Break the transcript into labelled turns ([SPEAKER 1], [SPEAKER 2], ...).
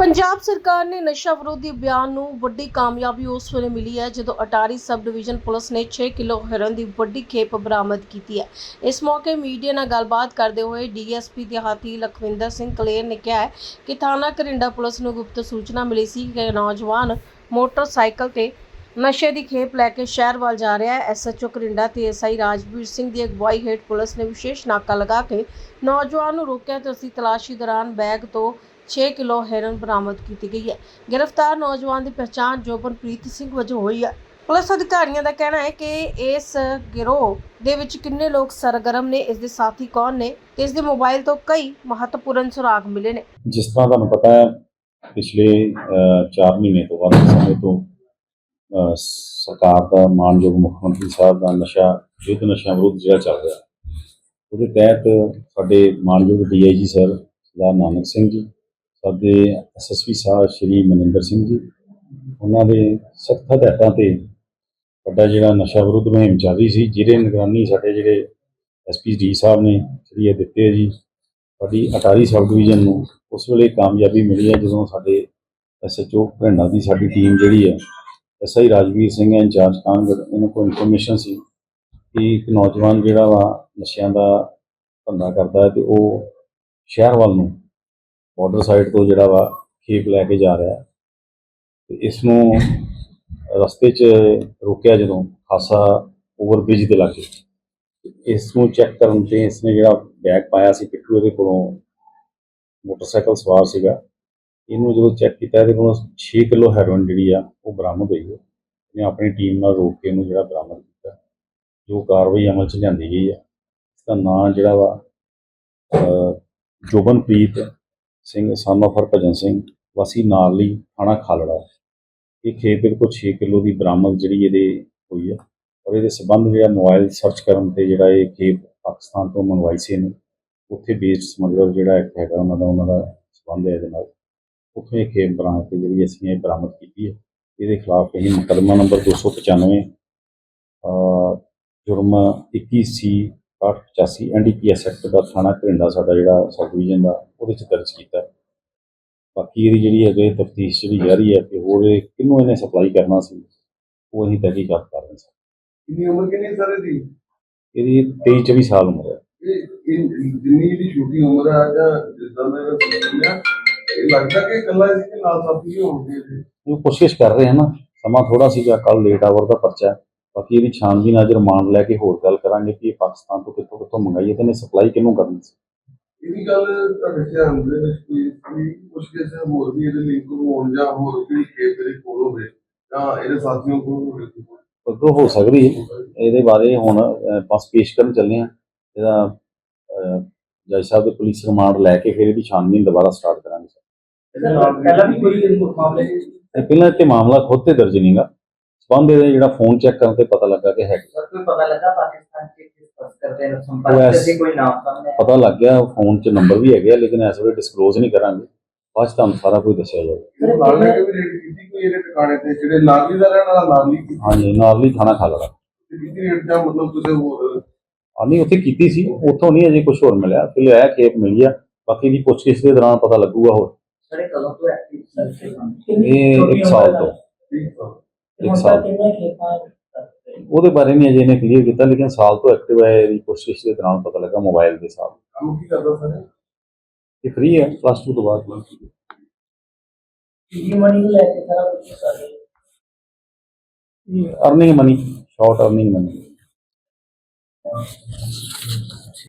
[SPEAKER 1] ਪੰਜਾਬ ਸਰਕਾਰ ਨੇ ਨਸ਼ਾ ਵਿਰੋਧੀ ਅਭਿਆਨ ਨੂੰ ਵੱਡੀ ਕਾਮਯਾਬੀ ਉਸ ਵੇਲੇ ਮਿਲੀ ਹੈ ਜਦੋਂ ਅਟਾਰੀ ਸਬ ਡਿਵੀਜ਼ਨ ਪੁਲਿਸ ਨੇ 6 ਕਿਲੋ ਹੈਰੋਇਨ ਦੀ ਵੱਡੀ ਖੇਪ ਬਰਾਮਦ ਕੀਤੀ ਹੈ। ਇਸ ਮੌਕੇ ਮੀਡੀਆ ਨਾਲ ਗੱਲਬਾਤ ਕਰਦੇ ਹੋਏ ਡੀਐਸਪੀ ਦਿਹਾਤੀ ਲਖਵਿੰਦਰ ਸਿੰਘ ਕਲੇਰ ਨੇ ਕਿਹਾ ਹੈ ਕਿ ਥਾਣਾ ਕਰਿੰਡਾ ਪੁਲਿਸ ਨੂੰ ਗੁਪਤ ਸੂਚਨਾ ਮਿਲੀ ਸੀ ਕਿ ਨੌਜਵਾਨ ਮੋਟਰਸਾਈਕਲ ਤੇ ਨਸ਼ੇ ਦੀ ਖੇਪ ਲੈ ਕੇ ਸ਼ਹਿਰ ਵੱਲ ਜਾ ਰਿਹਾ ਹੈ। ਐਸਐਚਓ ਕਰਿੰਡਾ ਤੇ ਐਸਆਈ ਰਾਜਵੀਰ ਸਿੰਘ ਦੀ ਅਗਵਾਈ ਹੇਠ ਪੁਲਿਸ ਨੇ ਵਿਸ਼ੇਸ਼ ਨਾਕਾ ਲਗਾ ਕੇ ਨੌਜਵਾਨ ਨੂੰ ਰੋਕਿਆ ਤੇ ਅਸੀਂ ਤਲਾਸ਼ੀ ਦੌਰਾਨ ਬੈਗ ਤੋਂ 6 ਕਿਲੋ ਹੈਰੋਇਨ ਬਰਾਮਦ ਕੀਤੀ ਗਈ ਹੈ। ਗ੍ਰਿਫਤਾਰ ਨੌਜਵਾਨ ਦੀ ਪਛਾਣ ਜੋਬਨਪ੍ਰੀਤ ਸਿੰਘ ਵਜੋਂ ਹੋਈ ਹੈ। ਪੁਲਿਸ ਅਧਿਕਾਰੀਆਂ ਦਾ ਕਹਿਣਾ ਹੈ ਕਿ ਇਸ ਗਿਰੋਹ ਦੇ ਵਿੱਚ ਕਿੰਨੇ ਲੋਕ ਸਰਗਰਮ ਨੇ, ਇਸ ਦੇ ਸਾਥੀ ਕੌਣ ਨੇ ਤੇ ਇਸ ਦੇ ਮੋਬਾਈਲ ਤੋਂ ਕਈ ਮਹੱਤਵਪੂਰਨ ਸੁਰਾਗ ਮਿਲੇ ਨੇ।
[SPEAKER 2] ਜਿਸ ਤਰ੍ਹਾਂ ਤੁਹਾਨੂੰ ਪਤਾ ਹੈ, ਪਿਛਲੇ 4 ਮਹੀਨੇ ਤੋਂ ਵੱਧ ਸਮੇਂ ਤੋਂ ਸਰਕਾਰ ਦਾ ਮਾਨਯੋਗ ਮੁੱਖ ਮੰਤਰੀ ਸਾਹਿਬ ਦਾ ਨਸ਼ਾ, ਯੁੱਧ ਨਸ਼ਾ ਵਿਰੁੱਧ ਜਿਹੜਾ ਚੱਲ ਰਿਹਾ, ਉਹਦੇ ਤਹਿਤ ਸਾਡੇ ਮਾਨਯੋਗ ਡੀਆਈਜੀ ਸਰ, ਸਰਦਾਰ ਨਾਨਕ ਸਿੰਘ ਜੀ ਸਾਡੇ ਐਸਐਸਪੀ ਸਾਹਿਬ ਸ਼੍ਰੀ ਮਨਿੰਦਰ ਸਿੰਘ ਜੀ, ਉਹਨਾਂ ਦੇ ਸਖਤ ਹਦਾਇਤਾਂ ਤੇ ਵੱਡਾ ਜਿਹੜਾ ਨਸ਼ਾ ਵਿਰੁੱਧ ਮੁਹਿੰਮ ਚੱਲ ਰਹੀ ਸੀ, ਜਿਹਦੇ ਨਿਗਰਾਨੀ ਸਾਡੇ ਜਿਹੜੇ ਐਸਪੀ ਡੀ ਸਾਹਿਬ ਨੇ ਜਿਹੜੀ ਇਹ ਦਿੱਤੇ ਜੀ, ਸਾਡੀ ਅਟਾਰੀ ਸਬ ਡਿਵੀਜ਼ਨ ਨੂੰ ਉਸ ਵੇਲੇ ਕਾਮਯਾਬੀ ਮਿਲੀ ਹੈ ਜਦੋਂ ਸਾਡੇ ਐਸਐਚਓ ਭਰਿੰਡਾ ਦੀ ਸਾਡੀ ਟੀਮ ਜਿਹੜੀ ਹੈ ਐਸਆਈ ਰਾਜਵੀਰ ਸਿੰਘ ਹੈ, ਇੰਚਾਰਜ ਕਾਨਗੜ ਇਹਨਾਂ ਕੋਲ ਇਨਫੋਰਮੇਸ਼ਨ ਸੀ ਕਿ ਇੱਕ ਨੌਜਵਾਨ ਜਿਹੜਾ ਵਾ ਨਸ਼ਿਆਂ ਦਾ ਧੰਦਾ ਕਰਦਾ ਹੈ ਤੇ ਉਹ ਸ਼ਹਿਰ ਵੱਲ ਨੂੰ ਬਾਰਡਰ ਸਾਈਡ ਤੋਂ ਜਿਹੜਾ ਵਾ ਖੇਪ ਲੈ ਕੇ ਜਾ ਰਿਹਾ। ਹੈ ਤੇ ਇਸ ਨੂੰ ਰਸਤੇ 'ਚ ਰੋਕਿਆ ਜਦੋਂ ਖਾਸਾ ਓਵਰਬ੍ਰਿਜ ਦੇ ਲਾਗੇ। ਇਸ ਨੂੰ ਚੈੱਕ ਕਰਨ ਤੇ ਇਸਨੇ ਜਿਹੜਾ ਬੈਗ ਪਾਇਆ ਸੀ ਪਿੱਠੂ ਇਹਦੇ ਕੋਲੋਂ ਮੋਟਰਸਾਈਕਲ ਸਵਾਰ ਸੀਗਾ। ਇਹਨੂੰ ਜਦੋਂ ਚੈੱਕ ਕੀਤਾ ਇਹਦੇ ਕੋਲੋਂ 6 ਕਿਲੋ ਹੈਰੋਇਨ ਜਿਹੜੀ ਆ ਉਹ ਬਰਾਮਦ ਹੋਈ ਹੈ ਇਹਨੇ ਆਪਣੀ ਟੀਮ ਨਾਲ ਰੋਕ ਕੇ ਇਹਨੂੰ ਜਿਹੜਾ ਬਰਾਮਦ ਕੀਤਾ। ਜੋ ਕਾਰਵਾਈ ਅਮਲ 'ਚ ਲਿਆਂਦੀ ਗਈ ਹੈ ਇਸ ਦਾ ਨਾਂ ਜਿਹੜਾ ਵਾ ਜੋਬਨਪ੍ਰੀਤ ਸਿੰਘ, son of ਹਰਭਜਨ ਸਿੰਘ, ਵਾਸੀ ਨਾਰਲੀ ਥਾਣਾ ਖਾਲੜਾ ਇਹ ਖੇਪ ਬਿਲਕੁਲ ਕੋਲ 6 ਕਿਲੋ ਦੀ ਬਰਾਮਦ ਜਿਹੜੀ ਇਹਦੇ ਹੋਈ ਆ ਔਰ ਇਹਦੇ ਸਬੰਧ ਜਿਹੜਾ ਮੋਬਾਈਲ ਸਰਚ ਕਰਨ ਤੇ ਜਿਹੜਾ ਇਹ ਖੇਪ ਪਾਕਿਸਤਾਨ ਤੋਂ ਮੰਗਵਾਈ ਸੀ ਇਹਨੇ, ਉੱਥੇ ਬੇਸ ਸਮਗਲਰ ਜਿਹੜਾ ਇੱਕ ਹੈਗਾ ਉਹਨਾਂ ਦਾ ਉਹਨਾਂ ਦਾ ਸਬੰਧ ਹੈ ਇਹਦੇ ਨਾਲ। ਉੱਥੋਂ ਇਹ ਖੇਪ ਬਰਾਮਦ ਤੇ ਜਿਹੜੀ ਅਸੀਂ ਇਹ ਬਰਾਮਦ ਕੀਤੀ ਹੈ ਇਹਦੇ ਖਿਲਾਫ ਅਸੀਂ ਮੁਕੱਦਮਾ ਨੰਬਰ 295 ਅਹ ਜੁਰਮ 21 ਸੀ 885 ਐਨਡੀਪੀਐਸ ਐਕਟ ਦਾ ਥਾਣਾ ਘਰਿੰਡਾ ਸਾਡਾ ਜਿਹੜਾ ਸਬ ਡਿਵੀਜ਼ਨ ਦਾ ਉਹਦੇ ਚ ਦਰਜ ਕੀਤਾ। ਬਾਕੀ ਇਹਦੀ ਜਿਹੜੀ ਅੱਗੇ ਤਫਤੀਸ਼ ਜਿਹੜੀ ਜਾਰੀ ਹੈ ਕਿ ਹੋਰ ਕਿਹਨੂੰ ਇਹਨੇ ਸਪਲਾਈ ਕਰਨਾ ਸੀ ਉਹ ਅਸੀਂ ਤਹਿਕੀਕਾਤ ਕਰ ਰਹੇ ਹਾਂ
[SPEAKER 3] ਕਿੰਨੀ ਉਮਰ ਕਿੰਨੀ ਸਾਰੇ ਦੀ
[SPEAKER 2] ਇਹਦੀ 23 24 ਸਾਲ ਉਮਰ ਹੈ
[SPEAKER 3] ਇਹ ਜਿੰਨੀ ਦੀ ਛੋਟੀ ਉਮਰ ਹੈ ਜਾਂ ਜਿੱਦਾਂ ਆ ਇਹ ਲੱਗਦਾ ਕਿ ਇਕੱਲਾ ਇਸ ਦੇ ਨਾਲ ਸਾਥੀ ਹੋਣਗੇ।
[SPEAKER 2] ਉਹ ਕੋਸ਼ਿਸ਼ ਕਰ ਰਹੇ ਹਾਂ ਨਾ ਸਮਾਂ ਥੋੜਾ ਸੀਗਾ ਕੱਲ ਲੇਟ ਆਵਰ ਦਾ ਪਰਚਾ। ਬਾਕੀ ਇਹਦੀ ਛਾਨਬੀਨ ਅੱਜ ਰਿਮਾਂਡ ਲੈ ਕੇ ਹੋਰ ਗੱਲ ਕਰਾਂਗੇ ਕਿ ਇਹ ਪਾਕਿਸਤਾਨ ਤੋਂ ਕਿੱਥੋਂ ਕਿੱਥੋਂ ਮੰਗਾਈ ਹੈ ਤੇ ਇਹਨੇ ਸਪਲਾਈ ਕਿਹਨੂੰ ਕਰਨੀ ਸੀ?
[SPEAKER 3] ਇਹ ਵੀ ਗੱਲ ਤੁਹਾਡੇ ਧਿਆਨ ਦੇ ਵਿੱਚ ਕੋਈ ਕੁਝ ਕਿਸੇ ਹੋਰ ਵੀ ਇਹਦੇ ਲਿੰਕ ਹੋਣ ਜਾਂ ਹੋਰ ਕੋਈ ਕੇਸ ਦੇ ਕੋਲ ਹੋਵੇ ਜਾਂ ਇਹਦੇ ਸਾਥੀਆਂ ਕੋਲ ਹੋਵੇ
[SPEAKER 2] ਅੱਗੋਂ ਹੋ ਸਕਦੀ ਹੈ। ਇਹਦੇ ਬਾਰੇ ਹੁਣ ਬਸ ਪੇਸ਼ ਕਰਨ ਚੱਲੇ ਆ ਇਹਦਾ ਜੱਜ ਸਾਹਿਬ ਦੇ ਪੁਲਿਸ ਰਿਮਾਂਡ ਲੈ ਕੇ ਫਿਰ ਇਹਦੀ ਛਾਨਬੀਨ ਦੁਬਾਰਾ ਸਟਾਰਟ ਕਰਾਂਗੇ
[SPEAKER 4] ਪਹਿਲਾਂ ਵੀ ਕੋਈ ਮਾਮਲੇ
[SPEAKER 2] ਪਹਿਲਾਂ ਇੱਥੇ ਮਾਮਲਾ ਖੁਦ ਤੇ ਦਰਜ ਨਹੀਂਗਾ ਸਬੰਧ ਇਹਦਾ ਜਿਹੜਾ ਫੋਨ ਚੈੱਕ ਕਰਨ ਤੇ ਪਤਾ ਲੱਗਾ ਕਿ ਹੈ
[SPEAKER 4] ਸਰ ਕੋਈ ਪਤਾ ਲੱਗਾ ਪਾਕਿਸਤਾਨ ਚ ਕਿਸ ਕਰਦੇ ਨੇ ਸੰਪਰਕ? ਦੇ ਕੋਈ ਨਾਮ ਸਾਹਮਣੇ
[SPEAKER 2] ਪਤਾ ਲੱਗ ਗਿਆ ਫੋਨ 'ਚ ਨੰਬਰ ਵੀ ਹੈਗੇ ਆ ਲੇਕਿਨ ਇਸ ਵੇਲੇ ਡਿਸਕਲੋਜ਼ ਨਹੀਂ ਕਰਾਂਗੇ। ਬਾਅਦ 'ਚ ਤੁਹਾਨੂੰ ਸਾਰਾ ਕੁਝ ਦੱਸਿਆ ਜਾਊਗਾ।
[SPEAKER 3] ਨਾਲ ਕੀਤੀ ਕੋਈ ਇਹਦੇ ਟਿਕਾਣੇ ਤੇ? ਜਿਹੜੇ ਨਾਰਲੀ ਦਾ ਰਹਿਣ ਵਾਲਾ ਨਾਰਲੀ ਕੀਤੀ।
[SPEAKER 2] ਹਾਂਜੀ ਨਾਲ ਹੀ ਥਾਣਾ ਖਾਲੜਾ।
[SPEAKER 3] ਕੀਤੀ ਰੇਡ ਜਾਂ ਮਤਲਬ ਕਿਸੇ ਹੋਰ
[SPEAKER 2] ਆ ਨਹੀਂ ਉੱਥੇ ਕੀਤੀ ਸੀ। ਉੱਥੋਂ ਨਹੀਂ ਅਜੇ ਕੁਝ ਹੋਰ ਮਿਲਿਆ। ਫਿਲਹਾਲ ਇਹ ਖੇਪ ਮਿਲੀ ਆ ਬਾਕੀ ਦੀ ਪੁੱਛਗਿੱਛ ਦੇ ਦੌਰਾਨ ਪਤਾ ਲੱਗੂਗਾ ਹੋਰ।
[SPEAKER 4] ਸਰ ਇਹ ਕਦੋਂ ਤੋਂ ਐਕਟਿਵ ਸਰ
[SPEAKER 2] ਇਹ ਇੱਕ ਸਾਲ ਤੋਂ। ਉਹਦੇ ਬਾਰੇ ਨਹੀਂ ਅਜੇ ਇਹਨੇ ਕਲੀਅਰ ਕੀਤਾ ਲੇਕਿਨ ਸਾਲ ਤੋਂ ਐਕਟਿਵ ਹੈ ਇਹਦੀ ਕੋਸ਼ਿਸ਼ ਦੇ ਦੌਰਾਨ ਪਤਾ ਲੱਗਾ ਮੋਬਾਈਲ ਦੇ ਸਾਲ।
[SPEAKER 3] ਕੰਮ ਕੀ ਕਰਦਾ ਸਰ? ਇਹ
[SPEAKER 2] ਫ੍ਰੀ ਹੈ ਪਲੱਸ 2 ਤੋਂ ਬਾਅਦ
[SPEAKER 4] ਪਲੱਸ ਮਨੀ ਲੈ ਕੇ ਸਾਰਾ ਕੁਝ ਕਰ ਇਹ
[SPEAKER 2] earning money short earning money